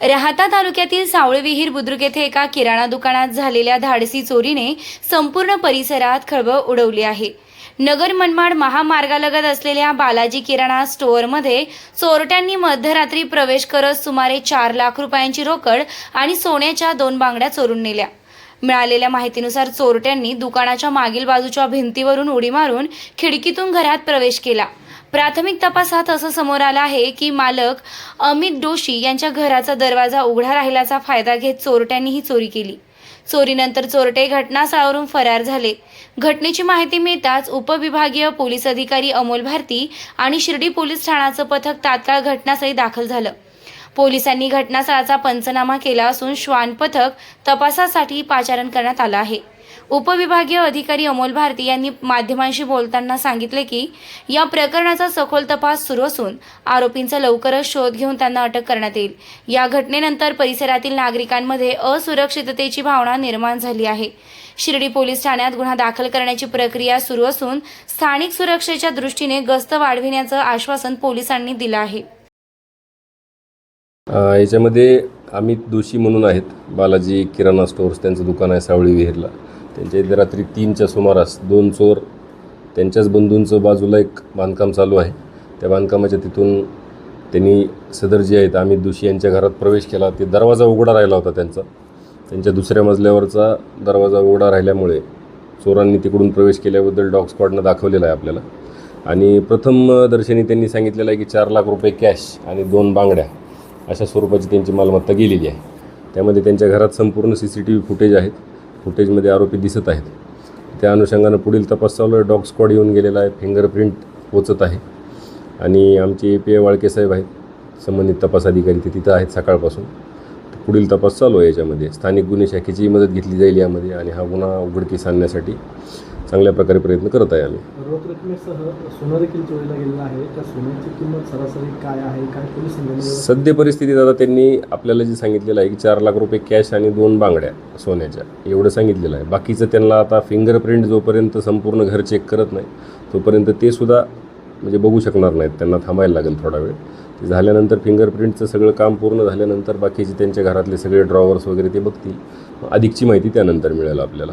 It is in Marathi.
राहाता तालुक्यातील सावळे विहीर बुद्रुक येथे एका किराणा दुकानात झालेल्या धाडसी चोरीने संपूर्ण परिसरात खळबळ उडवली आहे. नगर मनमाड महामार्गालगत असलेल्या बालाजी किराणा स्टोअरमध्ये चोरट्यांनी मध्यरात्री प्रवेश करत सुमारे चार लाख रुपयांची रोकड आणि सोन्याच्या दोन बांगड्या चोरून नेल्या. मिळालेल्या माहितीनुसार चोरट्यांनी दुकानाच्या मागील बाजूच्या भिंतीवरून उडी मारून खिडकीतून घरात प्रवेश केला. प्राथमिक तपासात असं समोर आलं आहे की मालक अमित दोशी यांच्या घराचा दरवाजा उघडा राहिल्याचा फायदा घेत चोरट्यांनी ही चोरी केली. चोरीनंतर चोरटे घटनास्थळावरून फरार झाले. घटनेची माहिती मिळताच उपविभागीय पोलीस अधिकारी अमोल भारती आणि शिर्डी पोलीस ठाण्याचं पथक तात्काळ घटनास्थळी दाखल झालं. पोलिसांनी घटनास्थळाचा पंचनामा केला असून श्वान पथक तपासासाठी पाचारण करण्यात आलं आहे. उपविभागीय अधिकारी अमोल भारती यांनी माध्यमांशी बोलताना सांगितले की या प्रकरणाचा सखोल तपास सुरू असून आरोपींचा लवकरच शोध घेऊन त्यांना अटक करण्यात येईल. या घटनेनंतर परिसरातील नागरिकांमध्ये असुरक्षिततेची भावना निर्माण झाली आहे. शिर्डी पोलीस ठाण्यात गुन्हा दाखल करण्याची प्रक्रिया सुरू असून स्थानिक सुरक्षेच्या दृष्टीने गस्त वाढविण्याचं आश्वासन पोलिसांनी दिलं आहे. याच्यामध्ये अमित दोषी म्हणून आहेत. बालाजी किराणा स्टोअर्स त्यांचं दुकान आहे सावळी विहीरला. त्यांच्या इथे रात्री तीनच्या सुमारास दोन चोर त्यांच्याच बंधूंचं बाजूला एक बांधकाम चालू आहे. त्या बांधकामाच्या तिथून त्यांनी सदर जे आहेत अमित दोषी यांच्या घरात प्रवेश केला. ते दरवाजा उघडा राहिला होता त्यांचा. त्यांच्या दुसऱ्या मजल्यावरचा दरवाजा उघडा राहिल्यामुळे चोरांनी तिकडून प्रवेश केल्याबद्दल डॉग स्क्वॉडनं दाखवलेलं आहे आपल्याला. आणि प्रथम दर्शनी त्यांनी सांगितलेलं आहे की चार लाख रुपये कॅश आणि दोन बांगड्या. अशा स्वरूपाची त्यांची मालमत्ता गेलेली आहे. त्यामध्ये त्यांच्या घरात संपूर्ण C C T V footage आहेत फुटेजमध्ये आरोपी दिसत आहेत. त्या अनुषंगानं पुढील तपास चालू आहे. डॉग स्क्वॉड येऊन गेलेला आहे. फिंगरप्रिंट पोचत आहे. आणि आमचे ए पी ए वाळके साहेब आहेत. संबंधित तपास अधिकारी ते तिथं आहेत सकाळपासून. पुढील तपास चालू आहे याच्यामध्ये. स्थानिक गुन्हे शाखेचीही मदत घेतली जाईल यामध्ये आणि हा गुन्हा उघडकीस आणण्यासाठी. चांगल्या प्रकारे प्रयत्न करत आहे आम्ही. रोख रकमेसह सोनं देखील चोरीला गेलेलं आहे. त्या सोन्याची किंमत सरासरी काय आहे? काय पोलीस संघटनेवर सद्य परिस्थितीत आता त्यांनी आपल्याला जे सांगितलेलं आहे की चार लाख रुपये कॅश आणि दोन बांगड्या सोन्याच्या एवढं सांगितलेलं आहे. बाकीचं त्यांना आता फिंगरप्रिंट जोपर्यंत संपूर्ण घर चेक करत नाही तोपर्यंत ते सुद्धा म्हणजे बघू शकणार नाहीत. त्यांना थांबायला लागेल थोडा वेळ. ते झाल्यानंतर फिंगरप्रिंटचं सगळं काम पूर्ण झाल्यानंतर बाकीचे त्यांच्या घरातले सगळे ड्रॉवर्स वगैरे ते बघतील. अधिकची माहिती त्यानंतर मिळेल आपल्याला.